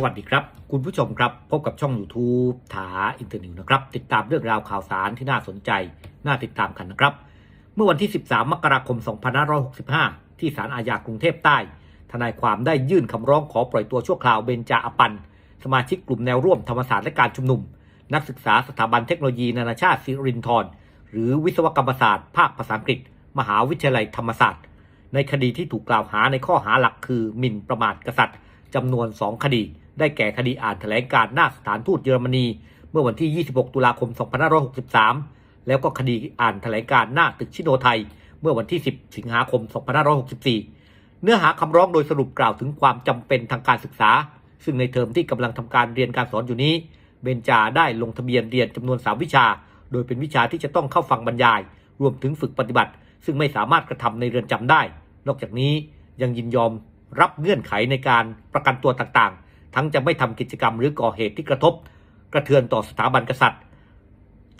สวัสดีครับ คุณผู้ชมครับ พบกับช่อง YouTube ถาอินเตอร์นิวนะครับ ติดตามเรื่องราวข่าวสารที่น่าสนใจ น่าติดตามกันนะครับ เมื่อวันที่ 13 มกราคม 2565 ที่ศาลอาญากรุงเทพใต้ ทนายความได้ยื่นคำร้องขอปล่อยตัวชั่วคราวเบนจาอปัน สมาชิกกลุ่มแนวร่วมธรรมศาสตร์และการชุมนุม นักศึกษาสถาบันเทคโนโลยีนานาชาติสิรินธรหรือวิศวกรรมศาสตร์ ภาคภาษาอังกฤษ มหาวิทยาลัยธรรมศาสตร์ ในคดีที่ถูกกล่าวหาในข้อหาหลักคือหมิ่นประมาทกษัตริย์จำนวน 2 คดี ได้แก่คดีอ่านแถลงการหน้าสถานทูตเยอรมนี เมื่อวันที่ 26 ตุลาคม 2563 แล้วก็คดีอ่านแถลงการหน้าตึกชิโนไทย เมื่อวันที่ 10 สิงหาคม 2564 เนื้อหาคำร้องโดยสรุปกล่าวถึงความจำเป็นทางการศึกษา ซึ่งในเทอมที่กำลังทำการเรียนการสอนอยู่นี้ เบนจาได้ลงทะเบียนเรียนจำนวน 3 วิชา โดยเป็นวิชาที่จะต้องเข้าฟังบรรยาย รวมถึงฝึกปฏิบัติ ซึ่งไม่สามารถกระทำในเรือนจำได้ นอกจากนี้ยังยินยอมรับเงื่อนไขในการประกันตัวต่างๆ ทั้งจะไม่ทำกิจกรรมหรือก่อเหตุที่กระทบ กระเทือนต่อสถาบันกษัตริย์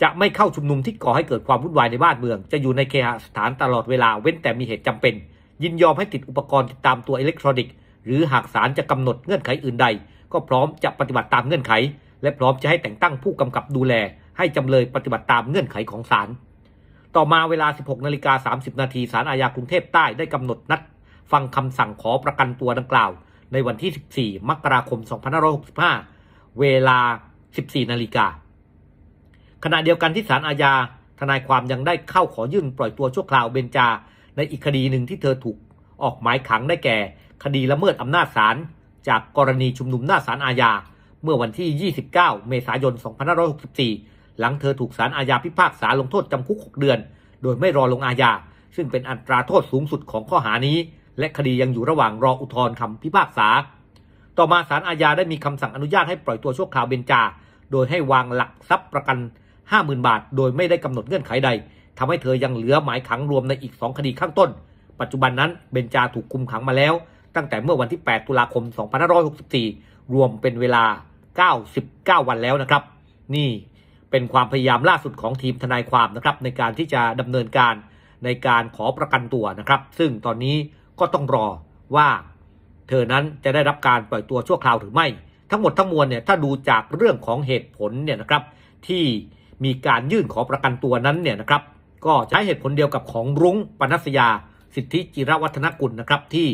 จะไม่เข้าชุมนุมที่ก่อให้เกิดความวุ่นวายในบ้านเมือง จะอยู่ในเคหสถานตลอดเวลาเว้นแต่มีเหตุจำเป็น ยินยอมให้ติดอุปกรณ์ติดตามตัวอิเล็กทรอนิกส์หรือหากศาลจะกำหนดเงื่อนไขอื่นใด ก็พร้อมจะปฏิบัติตามเงื่อนไข และพร้อมจะให้แต่งตั้งผู้กำกับดูแล ให้จำเลยปฏิบัติตามเงื่อนไขของศาลต่อมาเวลา 16นาฬิกา30นาทีศาลอาญากรุงเทพใต้ได้กำหนดนัด ฟังคำสั่งขอประกันตัวดังกล่าว ในวันที่ 14 มกราคม 2565 เวลา 14 นาฬิกา ขณะเดียวกันที่ศาลอาญา ทนายความยังได้เข้าขอยื่นปล่อยตัวชั่วคราวเบนจา ในอีกคดีหนึ่งที่เธอถูกออกหมายขังได้แก่ คดีละเมิดอำนาจศาลจากกรณีชุมนุมหน้าศาลอาญา เมื่อวันที่ 29 เมษายน 2564 หลังเธอถูกศาลอาญาพิพากษาลงโทษจำคุก 6 เดือน โดยไม่รอลงอาญา ซึ่งเป็นอัตราโทษสูงสุดของข้อหานี้ และคดียังอยู่ระหว่างรออุทธรณ์คำพิพากษา ต่อมาศาลอาญาได้มีคำสั่งอนุญาตให้ปล่อยตัวชั่วคราวเบนจา โดยให้วางหลักทรัพย์ประกัน 50,000 บาท โดยไม่ได้กำหนดเงื่อนไขใดทำให้เธอยังเหลือหมายขังรวมในอีก 2 คดีข้างต้น ปัจจุบันนั้นเบนจาถูกคุมขังมาแล้ว ตั้งแต่เมื่อวันที่ 8 ตุลาคม 2564 รวมเป็นเวลา 99 วันแล้วนะครับ นี่เป็นความพยายามล่าสุดของทีมทนายความนะครับในการที่จะดำเนินการในการขอประกันตัวนะครับ ซึ่งตอนนี้ ก็ต้องรอว่าเธอนั้นจะได้รับการปล่อยตัวชั่วคราวหรือไม่ ทั้งหมดทั้งมวลเนี่ยถ้าดูจากเรื่องของเหตุผลเนี่ยนะครับ ที่มีการยื่นขอประกันตัวนั้นเนี่ยนะครับ ก็ใช้เหตุผลเดียวกับของรุ้งปนัสยา สิทธิจิรวัฒนกุลนะครับ ที่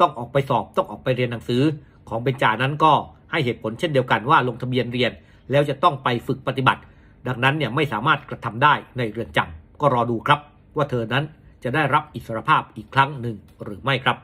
ต้องออกไปสอบต้องออกไปเรียนหนังสือของเบญจานั้นก็ให้เหตุผลเช่นเดียวกันว่าลงทะเบียนเรียนแล้วจะต้องไปฝึกปฏิบัติ ดังนั้นเนี่ยไม่สามารถกระทำได้ในเรือนจำก็รอดูครับว่าเธอนั้น จะได้รับอิสรภาพอีกครั้งหนึ่งหรือไม่ครับ